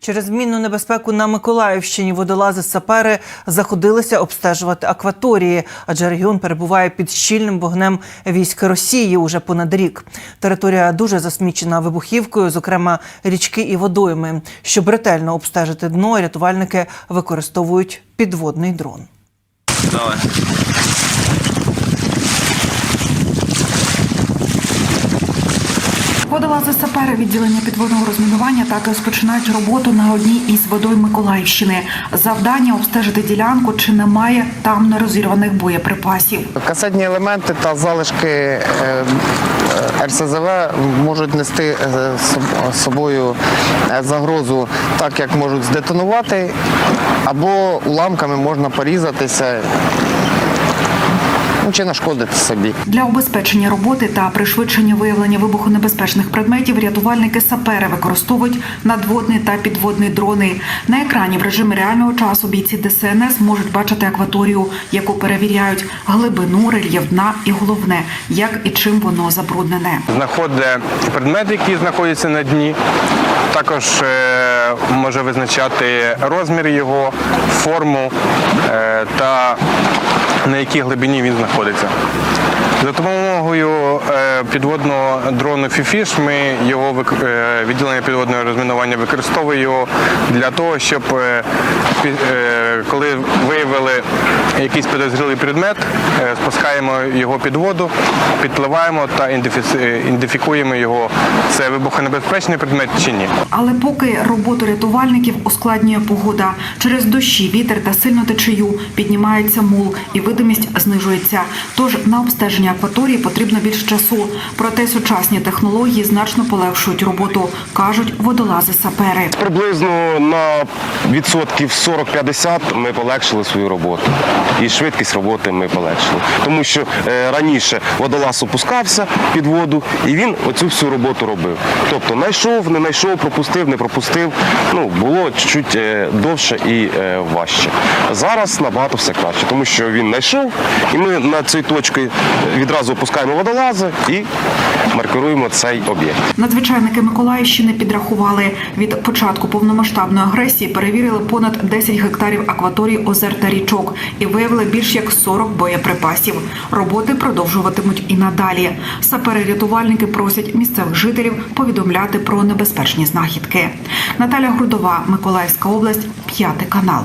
Через мінну небезпеку на Миколаївщині водолази сапери заходилися обстежувати акваторії, адже регіон перебуває під щільним вогнем військ Росії уже понад рік. Територія дуже засмічена вибухівкою, зокрема річки і водойми. Щоб ретельно обстежити дно, рятувальники використовують підводний дрон. Давай. Водолази сапери відділення підводного розмінування так розпочинають роботу на одній із водой Миколаївщини. Завдання обстежити ділянку, чи немає там нерозірваних боєприпасів. Касетні елементи та залишки е, е, РСЗВ можуть нести е, собою загрозу, так як можуть здетонувати, або уламками можна порізатися чи нашкодити собі. Для убезпечення роботи та пришвидшення виявлення вибухонебезпечних предметів рятувальники сапери використовують надводний та підводний дрони. На екрані в режимі реального часу бійці ДСНС можуть бачити акваторію, яку перевіряють глибину, рельєф дна і головне, як і чим воно забруднене. знаходить предмети, які знаходяться на дні. Також е, може визначати розмір його, форму е, та на якій глибині він знаходиться. За допомогою підводного дрону Фіфіш ми його е, відділення підводного розмінування використовує для того, щоб е, е, коли виявили якийсь підозрілий предмет, спускаємо його під воду, підпливаємо та ідентифікуємо його. Це вибухонебезпечний предмет чи ні. Але поки роботу рятувальників ускладнює погода. Через дощі, вітер та сильну течію піднімається мул і видимість знижується. Тож на обстеження акваторії потрібно більше часу. Проте сучасні технології значно полегшують роботу, кажуть водолази сапери. Приблизно на відсотків 40-50 ми полегшили свою роботу. І швидкість роботи ми полегшили. Тому що е, раніше водолаз опускався під воду і він оцю всю роботу робив. Тобто знайшов, не знайшов, пропустив, не пропустив. Ну, було чуть-чуть е, довше і е, важче. Зараз набагато все краще, тому що він знайшов, і ми на цій точці відразу опускаємо водолази і маркируємо цей об'єкт. Надзвичайники Миколаївщини підрахували від початку повномасштабної агресії перевірили понад 10 гектарів акваторій озер та річок і виявили більш як 40 боєприпасів. Роботи продовжуватимуть і надалі. Сапери-рятувальники просять місцевих жителів повідомляти про небезпечні знахідки. Наталя Грудова, Миколаївська область, п'ятий канал.